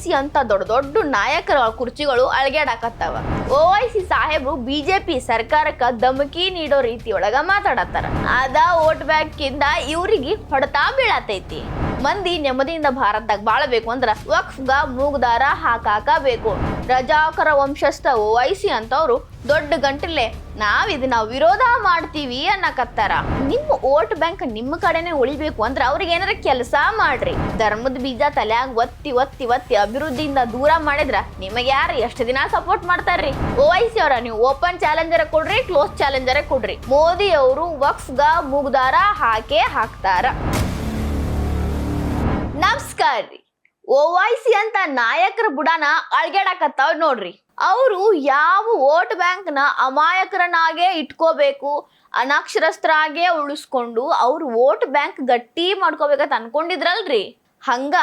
C ಅಂತ ದೊಡ್ಡ ದೊಡ್ಡ ನಾಯಕರ ಕುರ್ಚಿಗಳು ಅಳಗ್ಯಾಡಕತ್ತಾವ ಓ ವೈ ಸಿ ಸಾಹೇಬ್ರು ಬಿಜೆಪಿ ಸರ್ಕಾರಕ್ಕೆ ಧಮಕಿ ನೀಡೋ ರೀತಿಯೊಳಗ ಮಾತಾಡತ್ತಾರ. ಅದ ವೋಟ್ ಬ್ಯಾಂಕಿಂದ ಇವ್ರಿಗೆ ಹೊಡೆತಾ ಬೀಳತೈತಿ. ಮಂದಿ ನೆಮ್ಮದಿಯಿಂದ ಭಾರತದಾಗ ಬಾಳಬೇಕು ಅಂದ್ರ ವಕ್ಫ್ಗ, ಮೂಗ್ದಾರ ಹಾಕಾಕ ಬೇಕು ರಜಾಕರ ವಂಶಸ್ಥ ಓವೈಸಿ ಐ ಸಿ ಅಂತವ್ರು ದೊಡ್ಡ ಗಂಟಲೆ ನಾವ್ ಇದನ್ನ ವಿರೋಧ ಮಾಡ್ತೀವಿ ಅನ್ನಕತ್ತಾರ ನಿಮ್ಮ ವೋಟ್ ಬ್ಯಾಂಕ್ ನಿಮ್ಮ ಕಡೆನೆ ಉಳಿಬೇಕು ಅಂದ್ರ ಅವ್ರಿಗೆ ಏನಾರ ಕೆಲಸ ಮಾಡ್ರಿ. ಧರ್ಮದ ಬೀಜ ತಲೆಯಾಗ ಒತ್ತಿ ಒತ್ತಿ ಒತ್ತಿ ಅಭಿವೃದ್ಧಿಯಿಂದ ದೂರ ಮಾಡಿದ್ರ ನಿಮಗೆ ಯಾರು ಎಷ್ಟು ದಿನ ಸಪೋರ್ಟ್ ಮಾಡ್ತಾರ್ರಿ? ಓವೈಸಿ ಅವರ, ನೀವು ಓಪನ್ ಚಾಲೆಂಜರ್ ಕೊಡ್ರಿ ಕ್ಲೋಸ್ ಚಾಲೆಂಜರ್ ಕೊಡ್ರಿ. ಮೋದಿ ಅವರು ವಕ್ಫ್ಗ, ಮೂಗ್ದಾರ ಹಾಕೇ ಹಾಕ್ತಾರ. ನಮಸ್ಕಾರ ಓವೈಸಿ ಅಂತ ನಾಯಕರ ಬುಡಾನ ಅಳ್ಗ್ಯಾಡಕತ್ತಾವ್ ನೋಡ್ರಿ. ಅವರು ಯಾವ ವೋಟ್ ಬ್ಯಾಂಕ್ನ ಅಮಾಯಕರನ್ನಾಗೇ ಇಟ್ಕೋಬೇಕು, ಅನಕ್ಷರಸ್ಥರಾಗೇ ಉಳಿಸ್ಕೊಂಡು ಅವ್ರ ವೋಟ್ ಬ್ಯಾಂಕ್ ಗಟ್ಟಿ ಮಾಡ್ಕೋಬೇಕಂತ ಅನ್ಕೊಂಡಿದ್ರಲ್ರಿ. ಹಂಗ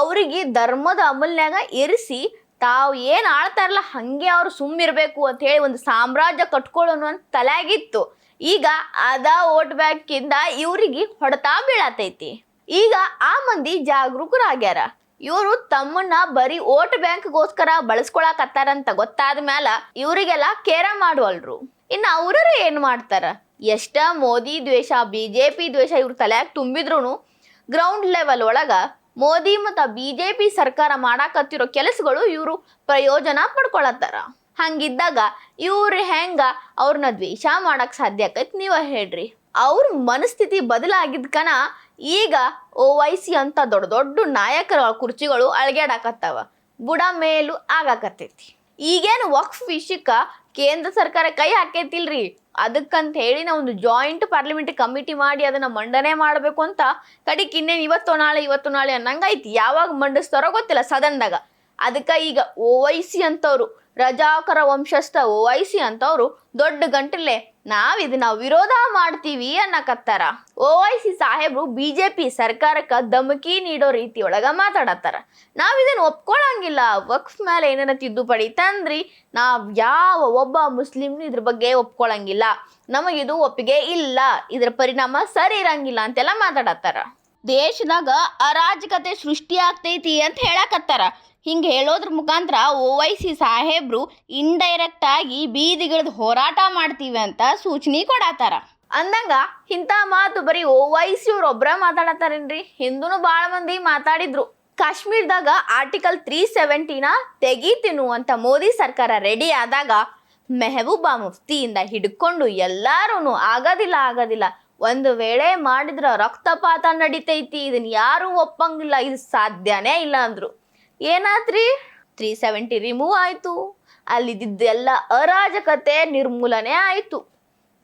ಅವ್ರಿಗೆ ಧರ್ಮದ ಅಮಲ್ನ್ಯಾಗ ಇರಿಸಿ ತಾವು ಏನ್ ಆಳ್ತಾರಲ್ಲ ಹಂಗೆ ಅವ್ರು ಸುಮ್ಮಿರ್ಬೇಕು ಅಂತ ಹೇಳಿ ಒಂದು ಸಾಮ್ರಾಜ್ಯ ಕಟ್ಕೊಳ್ಳೋನು ಅಂತ ತಲೆಯಾಗಿತ್ತು ಈಗ ಅದ ವೋಟ್ ಬ್ಯಾಂಕಿಂದ ಇವ್ರಿಗೆ ಹೊಡೆತ ಬೀಳತೈತಿ. ಈಗ ಆ ಮಂದಿ ಜಾಗರೂಕರಾಗ್ಯಾರ. ಇವರು ತಮ್ಮನ್ನ ಬರೀ ವೋಟ್ ಬ್ಯಾಂಕ್ಗೋಸ್ಕರ ಬಳಸ್ಕೊಳಕತ್ತಾರಂತ ಗೊತ್ತಾದ ಮ್ಯಾಲ ಇವರಿಗೆಲ್ಲ ಕೇರ ಮಾಡುವಲ್ರು. ಇನ್ನು ಅವ್ರರ ಏನ್ ಮಾಡ್ತಾರ? ಎಷ್ಟ ಮೋದಿ ದ್ವೇಷ, ಬಿಜೆಪಿ ದ್ವೇಷ ಇವ್ರ ತಲೆಯಾಗ ತುಂಬಿದ್ರು ಗ್ರೌಂಡ್ ಲೆವೆಲ್ ಒಳಗ ಮೋದಿ ಮತ್ತು ಬಿಜೆಪಿ ಸರ್ಕಾರ ಮಾಡಾಕತ್ತಿರೋ ಕೆಲಸಗಳು ಇವರು ಪ್ರಯೋಜನ ಪಡ್ಕೊಳತ್ತಾರ. ಹಂಗಿದ್ದಾಗ ಇವ್ರು ಹೆಂಗ ಅವ್ರನ್ನ ದ್ವೇಷ ಮಾಡಕ್ ಸಾಧ್ಯ ಆಕೈತಿ ನೀವ ಹೇಳ್ರಿ. ಅವ್ರ ಮನಸ್ಥಿತಿ ಬದಲಾಗಿದ್ಕನ ಈಗ ಓ ವೈಸಿ ಅಂತ ದೊಡ್ಡ ದೊಡ್ಡ ನಾಯಕರ ಕುರ್ಚಿಗಳು ಅಳಗ್ಯಾಡಾಕತ್ತಾವ. ಬುಡ ಮೇಲು ಆಗಾಕತ್ತೈತಿ. ಈಗೇನು ವಕ್ಫ್ ವಿಷಯಕ್ಕ ಕೇಂದ್ರ ಸರ್ಕಾರ ಕೈ ಹಾಕೈತಿಲ್ರಿ. ಅದಕ್ಕಂತ ಹೇಳಿ ನಾವು ಒಂದು ಜಾಯಿಂಟ್ ಪಾರ್ಲಿಮೆಂಟ್ ಕಮಿಟಿ ಮಾಡಿ ಅದನ್ನ ಮಂಡನೆ ಮಾಡಬೇಕು ಅಂತ ಕಡಿಕ್ ಇನ್ನೇನು ಇವತ್ತು ನಾಳೆ ಇವತ್ತು ನಾಳೆ ಅನ್ನಂಗೈತಿ ಯಾವಾಗ ಮಂಡಿಸ್ತಾರೋ ಗೊತ್ತಿಲ್ಲ ಸದನ್ದಾಗ. ಅದಕ್ಕೆ ಈಗ ಓ ವೈಸಿ ಅಂತವ್ರು ರಜಾಕರ ವಂಶಸ್ಥ ಓವೈಸಿ ಅಂತವರು ದೊಡ್ಡ ಗಂಟಲೆ ನಾವ್ ಇದನ್ನ ವಿರೋಧ ಮಾಡ್ತೀವಿ ಅನ್ನಕತ್ತಾರ ಓ ಐ ಸಿ ಸಾಹೇಬ್ರು ಬಿಜೆಪಿ ಸರ್ಕಾರಕ್ಕೆ ಧಮಕಿ ನೀಡೋ ರೀತಿಯೊಳಗ ಮಾತಾಡತ್ತಾರ. ನಾವ್ ಇದನ್ನ ಒಪ್ಕೊಳಂಗಿಲ್ಲ. ವಕ್ಫ್ ಮೇಲೆ ಏನೇನ ತಿದ್ದುಪಡಿ ತಂದ್ರಿ, ನಾವ್ ಯಾವ ಒಬ್ಬ ಮುಸ್ಲಿಮ್ನು ಇದ್ರ ಬಗ್ಗೆ ಒಪ್ಕೊಳಂಗಿಲ್ಲ. ನಮಗಿದು ಒಪ್ಪಿಗೆ ಇಲ್ಲ. ಇದ್ರ ಪರಿಣಾಮ ಸರಿ ಇರಂಗಿಲ್ಲ ಅಂತೆಲ್ಲ ಮಾತಾಡತ್ತಾರ. ದೇಶದಾಗ ಅರಾಜಕತೆ ಸೃಷ್ಟಿ ಆಗ್ತೈತಿ ಅಂತ ಹೇಳಕತ್ತಾರ. ಹಿಂಗೆ ಹೇಳೋದ್ರ ಮುಖಾಂತರ ಓವೈಸಿ ಸಾಹೇಬ್ರು ಇಂಡೈರೆಕ್ಟ್ ಆಗಿ ಬೀದಿಗಿಳಿದು ಹೋರಾಟ ಮಾಡ್ತೀವಿ ಅಂತ ಸೂಚನೆ ಕೊಡತ್ತಾರ. ಅಂದಂಗ ಇಂಥ ಮಾತು ಬರೀ ಓವೈಸಿ ಒಬ್ರ ಮಾತಾಡತ್ತಾರೇನ್ರಿ? ಹಿಂದೂ ಭಾಳ ಮಂದಿ ಮಾತಾಡಿದ್ರು. ಕಾಶ್ಮೀರದಾಗ ಆರ್ಟಿಕಲ್ ತ್ರೀ ಸೆವೆಂಟಿನ ತೆಗೀತೀನು ಅಂತ ಮೋದಿ ಸರ್ಕಾರ ರೆಡಿ ಆದಾಗ ಮೆಹಬೂಬಾ ಮುಫ್ತಿಯಿಂದ ಹಿಡ್ಕೊಂಡು ಎಲ್ಲಾರು ಆಗೋದಿಲ್ಲ ಆಗೋದಿಲ್ಲ. ಒಂದು ವೇಳೆ ಮಾಡಿದ್ರ ರಕ್ತಪಾತ ನಡಿತೈತಿ ಇದನ್ನ ಯಾರು ಒಪ್ಪಂಗಿಲ್ಲ, ಇದು ಸಾಧ್ಯನೇ ಇಲ್ಲ ಅಂದ್ರು. ಏನಾತ್ರಿ ತ್ರೀ ಸೆವೆಂಟಿ ರಿಮೂವ್ ಆಯ್ತು. ಅಲ್ಲಿದ್ದೆಲ್ಲ ಅರಾಜಕತೆ ನಿರ್ಮೂಲನೆ ಆಯಿತು.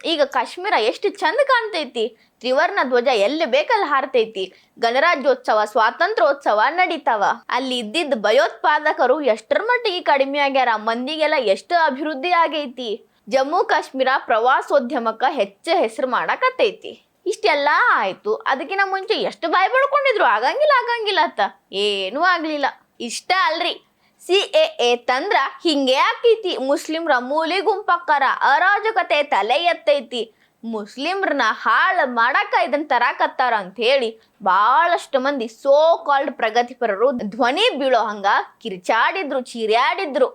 ಈಗ ಕಾಶ್ಮೀರ ಎಷ್ಟು ಚಂದ ಕಾಣ್ತೈತಿ. ತ್ರಿವರ್ಣ ಧ್ವಜ ಎಲ್ಲಿ ಬೇಕಲ್ಲಿ ಹಾರ್ತೈತಿ. ಗಣರಾಜ್ಯೋತ್ಸವ, ಸ್ವಾತಂತ್ರ್ಯೋತ್ಸವ ನಡೀತಾವ. ಅಲ್ಲಿ ಇದ್ದಿದ್ದ ಭಯೋತ್ಪಾದಕರು ಎಷ್ಟರ ಮಟ್ಟಿಗೆ ಕಡಿಮೆ ಆಗ್ಯಾರ, ಮಂದಿಗೆಲ್ಲ ಎಷ್ಟು ಅಭಿವೃದ್ಧಿ ಆಗೈತಿ. ಜಮ್ಮು ಕಾಶ್ಮೀರ ಪ್ರವಾಸೋದ್ಯಮಕ್ಕ ಹೆಚ್ಚು ಹೆಸರು ಮಾಡಕತ್ತೈತಿ. ಇಷ್ಟೆಲ್ಲ ಆಯ್ತು. ಅದಕ್ಕಿಂತ ಮುಂಚೆ ಎಷ್ಟು ಬಾಯ್ ಬಳ್ಕೊಂಡಿದ್ರು ಆಗಂಗಿಲ್ಲ ಆಗಂಗಿಲ್ಲ ಅತ್ತ. ಏನೂ ಆಗ್ಲಿಲ್ಲ. ಇಷ್ಟ ಅಲ್ರಿ. ಸಿ ಎ ಎ ತಂದ್ರ ಹಿಂಗೆ ಆಕೈತಿ. ಮುಸ್ಲಿಮ್ರ ಮೂಲಿ ಗುಂಪಕ್ಕರ ಅರಾಜಕತೆ ತಲೆ ಎತ್ತೈತಿ. ಮುಸ್ಲಿಮ್ರನ್ನ ಹಾಳು ಮಾಡಕ ಇದನ್ನ ತರಾಕತ್ತಾರ ಅಂತ ಹೇಳಿ ಬಹಳಷ್ಟು ಮಂದಿ ಸೋ ಕಾಲ್ಡ್ ಪ್ರಗತಿಪರರು ಧ್ವನಿ ಬೀಳೋ ಹಂಗ ಕಿರ್ಚಾಡಿದ್ರು, ಚೀರ್ಯಾಡಿದ್ರು.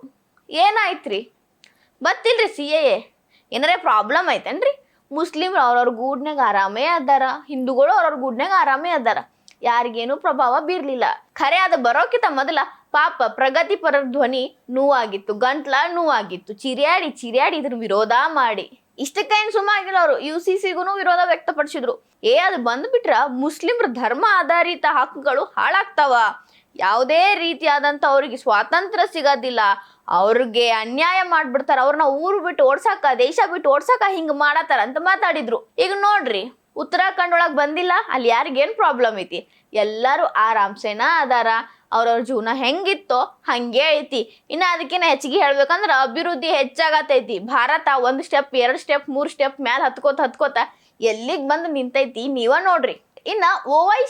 ಏನಾಯ್ತ್ರಿ? ಬತ್ತಿಲ್ರಿ ಸಿ ಎ ಏನಾರೇ ಪ್ರಾಬ್ಲಮ್ ಐತೇನ್ರಿ? ಮುಸ್ಲಿಮ್ರು ಅವ್ರವ್ರ ಗೂಡ್ನಾಗ ಆರಾಮೇ ಅದಾರ. ಹಿಂದೂಗಳು ಅವ್ರವ್ರ ಗೂಡ್ನಾಗ ಆರಾಮೇ ಅದಾರ. ಯಾರಿಗೇನು ಪ್ರಭಾವ ಬೀರ್ಲಿಲ್ಲ. ಖರೆ ಅದು ಬರೋಕ್ಕಿಂತ ಮೊದಲ ಪಾಪ ಪ್ರಗತಿಪರ ಧ್ವನಿ ನೋವಾಗಿತ್ತು, ಗಂಟ್ಲ ನೋವಾಗಿತ್ತು. ಚಿರಿಯಾಡಿ ಚಿರಿಯಾಡಿ ಇದ್ರ ವಿರೋಧ ಮಾಡಿ. ಇಷ್ಟಕ್ಕೇನು ಆಗಿಲ್ಲ ಅವರು ಯು ಸಿ ಸಿಗೂ ವಿರೋಧ ವ್ಯಕ್ತಪಡಿಸಿದ್ರು. ಏ, ಅದು ಬಂದ್ಬಿಟ್ರ ಮುಸ್ಲಿಮ್ರ ಧರ್ಮ ಆಧಾರಿತ ಹಕ್ಕುಗಳು ಹಾಳಾಗ್ತಾವ. ಯಾವುದೇ ರೀತಿಯಾದಂಥ ಅವ್ರಿಗೆ ಸ್ವಾತಂತ್ರ್ಯ ಸಿಗೋದಿಲ್ಲ. ಅವ್ರಿಗೆ ಅನ್ಯಾಯ ಮಾಡ್ಬಿಡ್ತಾರ. ಅವ್ರನ್ನ ಊರು ಬಿಟ್ಟು ಓಡ್ಸಾಕ, ದೇಶ ಬಿಟ್ಟು ಓಡ್ಸಾಕ ಹಿಂಗ್ ಮಾಡತ್ತಾರ ಅಂತ ಮಾತಾಡಿದ್ರು. ಈಗ ನೋಡ್ರಿ, ಉತ್ತರಾಖಂಡ್ ಒಳಗ್ ಬಂದಿಲ್ಲ, ಅಲ್ಲಿ ಯಾರಿಗೇನ್ ಪ್ರಾಬ್ಲಮ್ ಐತಿ? ಎಲ್ಲರೂ ಆರಾಮ್ಸೇನ ಅದಾರ. ಅವ್ರವ್ರ ಜೀವನ ಹೆಂಗಿತ್ತೋ ಹಂಗೆ ಐತಿ. ಇನ್ನು ಅದಕ್ಕಿಂತ ಹೆಚ್ಚಿಗೆ ಹೇಳ್ಬೇಕಂದ್ರೆ ಅಭಿವೃದ್ಧಿ ಹೆಚ್ಚಾಗತೈತಿ. ಭಾರತ ಒಂದು ಸ್ಟೆಪ್ ಎರಡು ಸ್ಟೆಪ್ ಮೂರು ಸ್ಟೆಪ್ ಮ್ಯಾಲ ಹತ್ಕೋತ ಹತ್ಕೋತ ಎಲ್ಲಿಗೆ ಬಂದು ನಿಂತೈತಿ ನೀವ ನೋಡ್ರಿ. ಇನ್ನ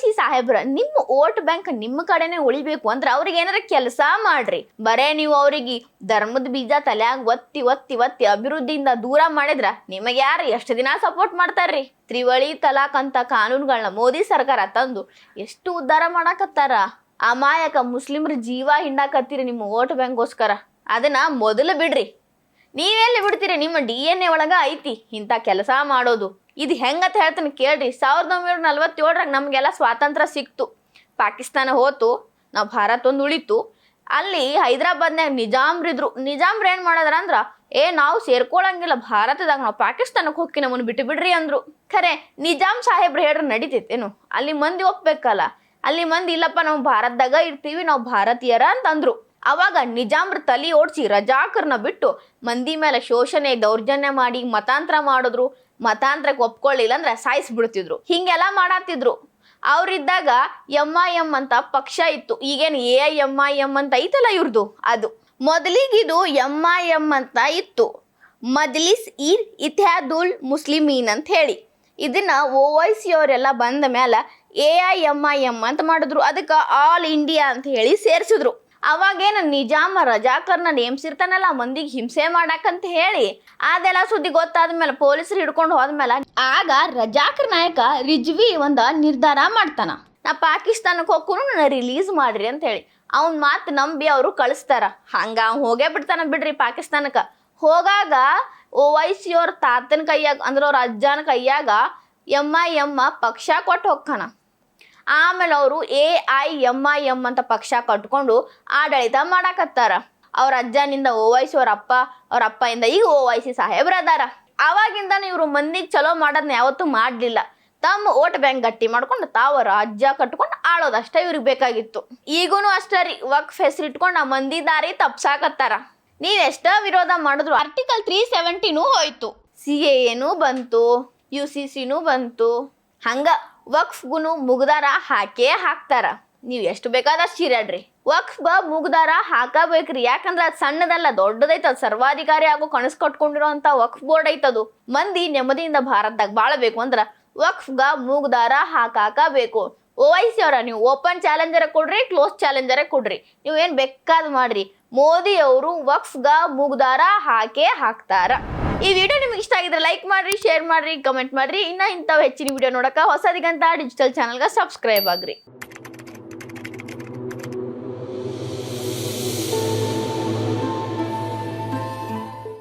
ಸಿ ಸಾಹೇಬ್ರ, ನಿಮ್ಮ ವೋಟ್ ಬ್ಯಾಂಕ್ ನಿಮ್ಮ ಕಡೆನೆ ಉಳಿಬೇಕು ಅಂದ್ರೆ ಅವ್ರಿಗೆ ಏನಾರ ಕೆಲಸ ಮಾಡ್ರಿ. ಬರೇ ನೀವು ಅವ್ರಿಗೆ ಧರ್ಮದ ಬೀಜ ತಲೆಯಾಗ ಒತ್ತಿ ಒತ್ತಿ ಒತ್ತಿ ಅಭಿವೃದ್ಧಿಯಿಂದ ದೂರ ಮಾಡಿದ್ರ ನಿಮಗೆ ಯಾರು ಎಷ್ಟು ದಿನ ಸಪೋರ್ಟ್ ಮಾಡ್ತಾರ್ರಿ? ತ್ರಿವಳಿ ತಲಾಕ್ ಅಂತ ಕಾನೂನುಗಳನ್ನ ಮೋದಿ ಸರ್ಕಾರ ತಂದು ಎಷ್ಟು ಉದ್ಧಾರ ಮಾಡಾಕತ್ತಾರ? ಅಮಾಯಕ ಮುಸ್ಲಿಮ್ರ ಜೀವ ಹಿಂಡಾಕತ್ತೀರಿ ನಿಮ್ಮ ವೋಟ್ ಬ್ಯಾಂಕ್ಗೋಸ್ಕರ. ಅದನ್ನ ಮೊದಲು ಬಿಡ್ರಿ. ನೀವೆಲ್ಲಿ ಬಿಡ್ತೀರಿ? ನಿಮ್ಮ ಡಿ ಎನ್ ಎ ಒಳಗ ಐತಿ ಇಂಥ ಕೆಲಸ ಮಾಡೋದು. ಇದು ಹೆಂಗಂತ ಹೇಳ್ತೀನಿ ಕೇಳ್ರಿ. ಸಾವಿರದ ಒಂಬೈನೂರ ನಲ್ವತ್ತೇಳರಾಗ ನಮಗೆಲ್ಲ ಸ್ವಾತಂತ್ರ್ಯ ಸಿಕ್ತು. ಪಾಕಿಸ್ತಾನ ಹೋತು, ನಾವು ಭಾರತ ಒಂದು ಉಳಿತು. ಅಲ್ಲಿ ಹೈದರಾಬಾದ್ನಾಗ ನಿಜಾಮ್ರಿದ್ರು ನಿಜಾಮ್ರು ಏನು ಮಾಡಿದ್ರ ಅಂದ್ರ, ಏ ನಾವು ಸೇರ್ಕೊಳಂಗಿಲ್ಲ, ಭಾರತದಾಗ ನಾವು ಪಾಕಿಸ್ತಾನಕ್ಕೆ ಹೋಗಿ ನಮ್ಮನ್ನು ಬಿಟ್ಟು ಬಿಡ್ರಿ ಅಂದ್ರು. ಖರೆ, ನಿಜಾಮ್ ಸಾಹೇಬ್ರು ಹೇಳ್ರೆ ನಡೀತೈತೇನು? ಅಲ್ಲಿ ಮಂದಿ ಒಪ್ಬೇಕಲ್ಲ? ಅಲ್ಲಿ ಮಂದಿ ಇಲ್ಲಪ್ಪ, ನಾವು ಭಾರತದಾಗ ಇರ್ತೀವಿ, ನಾವು ಭಾರತೀಯರ ಅಂತಂದ್ರು. ಅವಾಗ ನಿಜಾಮ್ರ ತಲಿ ಓಡಿಸಿ ರಜಾಕರ್ನ ಬಿಟ್ಟು ಮಂದಿ ಮೇಲೆ ಶೋಷಣೆ, ದೌರ್ಜನ್ಯ ಮಾಡಿ ಮತಾಂತರ ಮಾಡಿದ್ರು. ಮತಾಂತರಕ್ಕೆ ಒಪ್ಕೊಳ್ಳಿಲ್ಲ ಅಂದ್ರೆ ಸಾಯಿಸ್ಬಿಡ್ತಿದ್ರು. ಹಿಂಗೆಲ್ಲ ಮಾಡಾತಿದ್ರು. ಅವ್ರಿದ್ದಾಗ ಎಂ ಐ ಎಂ ಅಂತ ಪಕ್ಷ ಇತ್ತು. ಈಗೇನು A I M I M ಅಂತ ಐತಲ್ಲ ಇವ್ರದು? ಅದು. ಮೊದಲಿಗಿದು ಎಂ ಐ ಎಂ ಅಂತ ಇತ್ತು. ಮಜ್ಲಿಸ್ ಇರ್ ಇತಿಹಾದುಲ್ ಮುಸ್ಲಿಮೀನ್ ಅಂತ ಹೇಳಿ. ಇದನ್ನ ಓ ವೈ ಸಿ ಅವರೆಲ್ಲ ಬಂದ ಮೇಲೆ A I M I M ಅಂತ ಮಾಡಿದ್ರು. ಅದಕ್ಕೆ ಆಲ್ ಇಂಡಿಯಾ ಅಂತ ಹೇಳಿ ಸೇರಿಸಿದ್ರು. ಅವಾಗೇನು ನಿಜಾಮ ರಜಾಕರ್ನ ನೇಮಿಸಿರ್ತಾನಲ್ಲ, ಮಂದಿಗೆ ಹಿಂಸೆ ಮಾಡಾಕಂತ ಹೇಳಿ. ಅದೆಲ್ಲ ಸುದ್ದಿ ಗೊತ್ತಾದ್ಮೇಲೆ ಪೊಲೀಸರು ಹಿಡ್ಕೊಂಡು ಹೋದ್ಮೇಲೆ ಆಗ ರಜಾಕರ್ ನಾಯಕ ರಿಜ್ವಿ ಒಂದು ನಿರ್ಧಾರ ಮಾಡ್ತಾನ. ನಾ ಪಾಕಿಸ್ತಾನಕ್ಕೆ ಹೋಗ್ಕೂ ನನ್ನ ರಿಲೀಸ್ ಮಾಡ್ರಿ ಅಂತ ಹೇಳಿ. ಅವ್ನ ಮಾತು ನಂಬಿ ಅವರು ಕಳಿಸ್ತಾರ. ಹಂಗ ಅವ್ನ್ ಹೋಗೇ ಬಿಡ್ತಾನ ಬಿಡ್ರಿ ಪಾಕಿಸ್ತಾನಕ್ಕೆ ಹೋಗಾಗ ಓ ವೈ ಸಿ ಅವ್ರ ತಾತನ ಕೈಯಾಗ, ಅಂದ್ರೆ ಅವ್ರ ಅಜ್ಜನ ಕೈಯಾಗ ಎಮ್ಮ ಎಮ್ಮ ಪಕ್ಷ ಕೊಟ್ಟು ಹೋಗ್ತಾನ ಆಮೇಲೆ ಅವರು A, I, M I, M ಅಂತ ಪಕ್ಷ ಕಟ್ಕೊಂಡು ಆಡಳಿತ ಮಾಡಾಕತ್ತಾರ. ಅವ್ರ ಅಜ್ಜನಿಂದ ಓ ವಯಸ್ಸು ಅವ್ರ ಅಪ್ಪ, ಅವ್ರ ಅಪ್ಪಯಿಂದ ಈಗ ಓ ವಯಸ್ಸಿ ಸಾಹೇಬ್ರ ಅದಾರ. ಅವಾಗಿಂದ ಇವರು ಮಂದಿಗೆ ಚಲೋ ಮಾಡೋದನ್ನ ಯಾವತ್ತೂ ಮಾಡಲಿಲ್ಲ. ತಮ್ಮ ಓಟ್ ಬ್ಯಾಂಕ್ ಗಟ್ಟಿ ಮಾಡ್ಕೊಂಡು ತಾವು ರಾಜ್ಯ ಕಟ್ಕೊಂಡು ಆಳೋದಷ್ಟೇ ಇವ್ರಿಗೆ ಬೇಕಾಗಿತ್ತು. ಈಗೂ ಅಷ್ಟೇ ರೀ ವಕ್ ಹೆಸರು ಇಟ್ಕೊಂಡು ಆ ಮಂದಿ ದಾರಿ ತಪ್ಸಾಕತ್ತಾರ. ನೀವ್ ವಿರೋಧ ಮಾಡಿದ್ರು ಆರ್ಟಿಕಲ್ ತ್ರೀ ಸೆವೆಂಟಿನೂ ಹೋಯ್ತು. ಸಿ ಎನೂ ಬಂತು, ಯು ಸಿ ಸಿನೂ ಬಂತು. ಹಂಗ ವಕ್ಫ್ಗುನು ಮುಗ್ದಾರ ಹಾಕೇ ಹಾಕ್ತಾರ. ನೀವು ಎಷ್ಟು ಬೇಕಾದಷ್ಟು ವಕ್ಫ್ ಮುಗ್ದಾರ ಹಾಕಬೇಕ್ರಿ. ಯಾಕಂದ್ರೆ ಅದು ಸಣ್ಣದಲ್ಲ, ದೊಡ್ಡದೈತ ಸರ್ವಾಧಿಕಾರಿ ಆಗೋ ಕನಸು ಕಟ್ಕೊಂಡಿರೋಂಥ ವಕ್ಫ್ ಬೋರ್ಡ್ ಐತದು ಮಂದಿ ನೆಮ್ಮದಿಯಿಂದ ಭಾರತದಾಗ ಬಾಳಬೇಕು ಅಂದ್ರ ವಕ್ಫ್ಗ ಮೂಗ್ದಾರ ಹಾಕಾಕಬೇಕು ಓ ಐ ಸಿ ಅವರ, ನೀವು ಓಪನ್ ಚಾಲೆಂಜರ ಕೊಡ್ರಿ, ಕ್ಲೋಸ್ ಚಾಲೆಂಜರ ಕೊಡ್ರಿ. ನೀವು ಏನು ಬೇಕಾದ್ ಮಾಡ್ರಿ. ಮೋದಿ ಅವರು ವಕ್ಫ್ಗ ಮೂಗ್ದಾರ ಹಾಕೇ ಹಾಕ್ತಾರ. ಈ ವಿಡಿಯೋ ಇಷ್ಟ ಆಗಿದ್ರೆ ಲೈಕ್ ಮಾಡ್ರಿ ಶೇರ್ ಮಾಡ್ರಿ ಕಮೆಂಟ್ ಮಾಡ್ರಿ. ಇನ್ನ ಇಂಥವು ಹೆಚ್ಚಿನ ವಿಡಿಯೋ ನೋಡಕ ಹೊಸದಿಗಂತ ಡಿಜಿಟಲ್ ಚಾನಲ್ಗೆ ಸಬ್ಸ್ಕ್ರೈಬ್ ಆಗ್ರಿ.